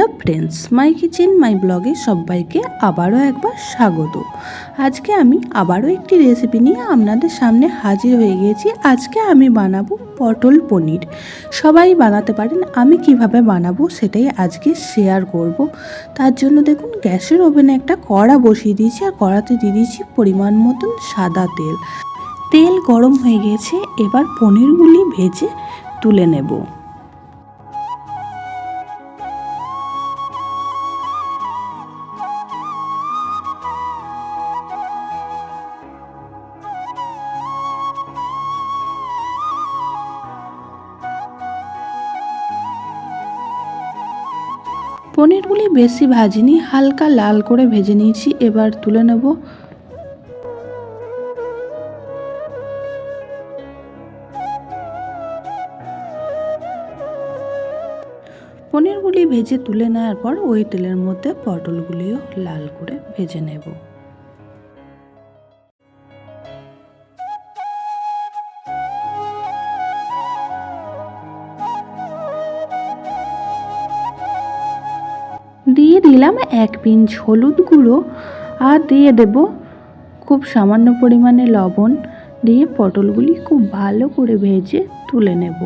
Hello friends my kitchen my ব্লগে সবাইকে আবারও একবার স্বাগত। আজকে আমি আবারও একটি রেসিপি নিয়ে আপনাদের সামনে হাজির হয়ে গিয়েছি। আজকে আমি বানাবো পটল পনির। সবাই বানাতে পারেন, আমি কীভাবে বানাবো সেটাই আজকে শেয়ার করব। তার জন্য দেখুন, গ্যাসের ওভেনে একটা কড়া বসিয়ে দিয়েছি আর কড়াতে দিয়ে দিয়েছি পরিমাণ মতন সাদা তেল। তেল গরম হয়ে গেছে, এবার পনিরগুলি ভেজে তুলে নেব। পনিরগুলি বেশি ভাজিনি, হালকা লাল করে ভেজে নিয়েছি, এবার তুলে নেব। পনিরগুলি ভেজে তুলে নেওয়ার পর ওই তেলের মধ্যে পটলগুলিও লাল করে ভেজে নেব। দিলাম এক পিঞ্চ হলুদ গুঁড়ো আর দিয়ে দেব খুব সামান্য পরিমাণে লবণ দিয়ে পটলগুলি খুব ভালো করে ভেজে তুলে নেব।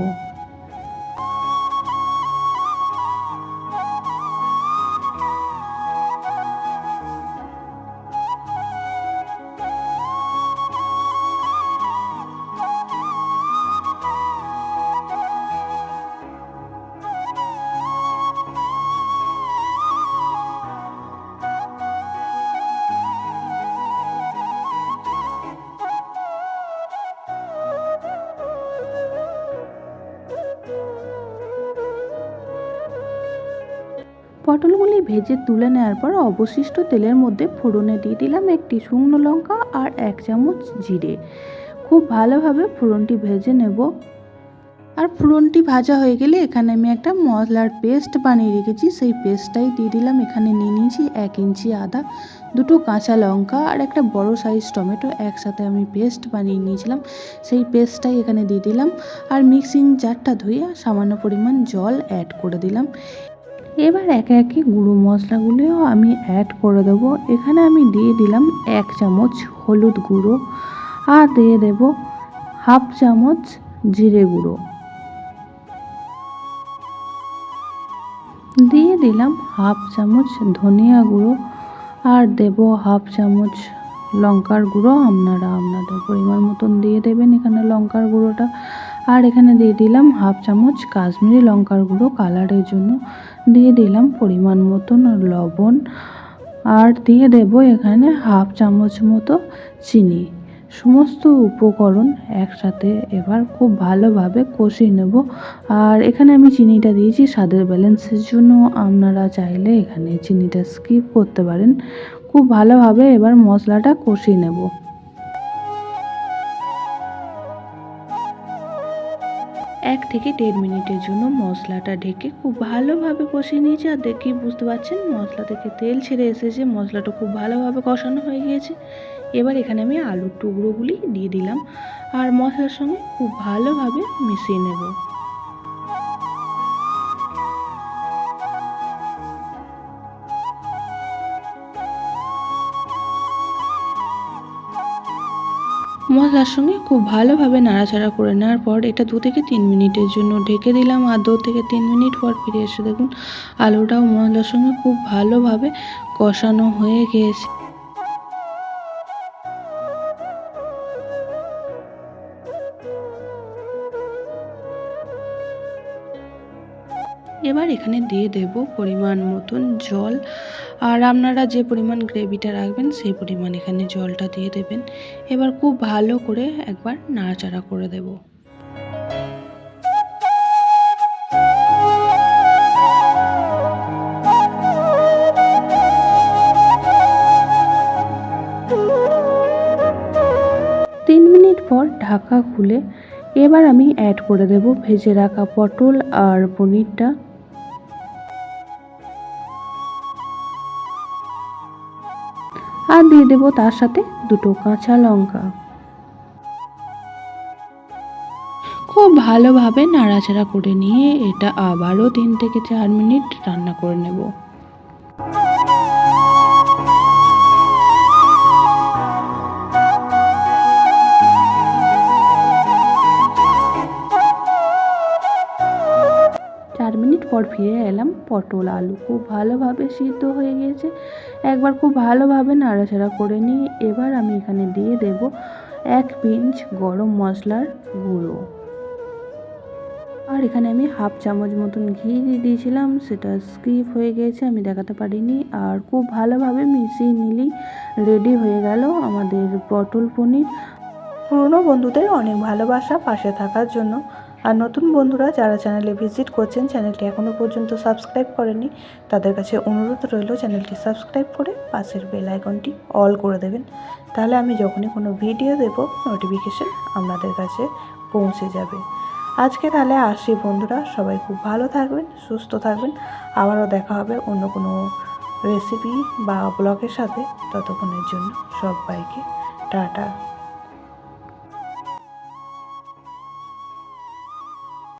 পটলগুলি ভেজে তুলে নেওয়ার পর অবশিষ্ট তেলের মধ্যে ফোড়নে দিয়ে দিলাম একটি শুকনো লঙ্কা আর এক চামচ জিরে। খুব ভালোভাবে ফোড়নটি ভেজে নেব। আর ফোড়নটি ভাজা হয়ে গেলে এখানে আমি একটা মশলার পেস্ট বানিয়ে রেখেছি। সেই পেস্টটাই দিয়ে দিলাম। এখানে নিয়ে নিয়েছি এক ইঞ্চি আদা, দুটো কাঁচা লঙ্কা আর একটা বড় সাইজ টমেটো একসাথে আমি পেস্ট বানিয়ে নিয়েছিলাম। সেই পেস্টটাই এখানে দিয়ে দিলাম। আর মিক্সিং জারটা ধুয়ে সামান্য পরিমাণ জল অ্যাড করে দিলাম। এবার একে একে গুঁড়ো মশলাগুলিও আমি অ্যাড করে দেবো। এখানে আমি দিয়ে দিলাম এক চামচ হলুদ গুঁড়ো আর দিয়ে দেব হাফ চামচ জিরে গুঁড়ো। দিয়ে দিলাম হাফ চামচ ধনিয়া গুঁড়ো আর দেব হাফ চামচ লঙ্কার গুঁড়ো। আপনারা আপনাদের পরিমাণ মতন দিয়ে দেবেন এখানে লঙ্কার গুঁড়োটা। আর এখানে দিয়ে দিলাম হাফ চামচ কাশ্মীরি লঙ্কার গুঁড়ো কালারের জন্য। দিয়ে দিলাম পরিমাণ মতন লবণ আর দিয়ে দেব এখানে হাফ চামচ মতো চিনি। সমস্ত উপকরণ একসাথে এবার খুব ভালোভাবে কষিয়ে নেব। আর এখানে আমি চিনিটা দিয়েছি স্বাদের ব্যালেন্সের জন্য। আপনারা চাইলে এখানে চিনিটা স্কিপ করতে পারেন। খুব ভালোভাবে এবার মশলাটা কষিয়ে নেব। এক থেকে দেড় মিনিটের জন্য মশলাটা ঢেকে খুব ভালোভাবে কষিয়ে নিয়েছি। আর দেখি বুঝতে পারছেন, মশলা থেকে তেল ছেড়ে এসেছে, মশলাটা খুব ভালোভাবে কষানো হয়ে গিয়েছে। এবার এখানে আমি আলুর টুকরোগুলি দিয়ে দিলাম। আর মশলার সঙ্গে খুব ভালোভাবে মিশিয়ে নেব। মশলার সঙ্গে খুব ভালোভাবে নাড়াচাড়া করে নেওয়ার পর এটা দু থেকে তিন মিনিটের জন্য ঢেকে দিলাম। আর দু থেকে তিন মিনিট পর ফিরে এসে দেখুন, আলুটাও মশলার সঙ্গে খুব ভালোভাবে কষানো হয়ে গিয়েছে। এবার এখানে দিয়ে দেব পরিমাণ মতন জল। আর আপনারা যে পরিমাণ গ্রেভিটা রাখবেন, সেই পরিমাণ এখানে জলটা দিয়ে দেবেন। এবার খুব ভালো করে একবার নাড়াচাড়া করে দেব। তিন মিনিট পর ঢাকা খুলে এবার আমি অ্যাড করে দেব ভেজে রাখা পটল আর পনিরটা। আর দিয়ে দেব তার সাথে দুটো কাঁচা লঙ্কা। খুব ভালোভাবে নাড়াচাড়া করে নিয়ে এটা আবারও তিন থেকে চার মিনিট রান্না করে নেব। চার মিনিট পর ফিরে এলাম পটল আলু। খুব ভালোভাবে সিদ্ধ হয়ে গিয়েছে একবার খুব ভালোভাবে নাড়াচাড়া করে নিয়ে এবার আমি এখানে দিয়ে দেব এক পিঞ্চ গরম মশলার গুঁড়ো। আর এখানে আমি হাফ চামচ মতন ঘি দিয়ে দিয়েছিলাম, সেটা স্কিপ হয়ে গিয়েছে আমি দেখাতে পারিনি। আর খুব ভালোভাবে মিশিয়ে নিলেই রেডি হয়ে গেল আমাদের পটল পনির। পুরনো বন্ধুদের অনেক ভালোবাসা পাশে থাকার জন্য আর নতুন বন্ধুরা যারা চ্যানেলে ভিজিট করছেন, চ্যানেলটি এখনও পর্যন্ত সাবস্ক্রাইব করেনি তাদের কাছে অনুরোধ রইল চ্যানেলটি সাবস্ক্রাইব করে পাশের বেল আইকনটি অল করে দেবেন। তাহলে আমি যখনই কোনো ভিডিও দেব নোটিফিকেশন আপনাদের কাছে পৌঁছে যাবে। আজকে তাহলে আসি বন্ধুরা, সবাই খুব ভালো থাকবেন, সুস্থ থাকবেন। আবারও দেখা হবে অন্য কোনো রেসিপি বা ব্লগের সাথে। ততক্ষণের জন্য সবাইকে টাটা।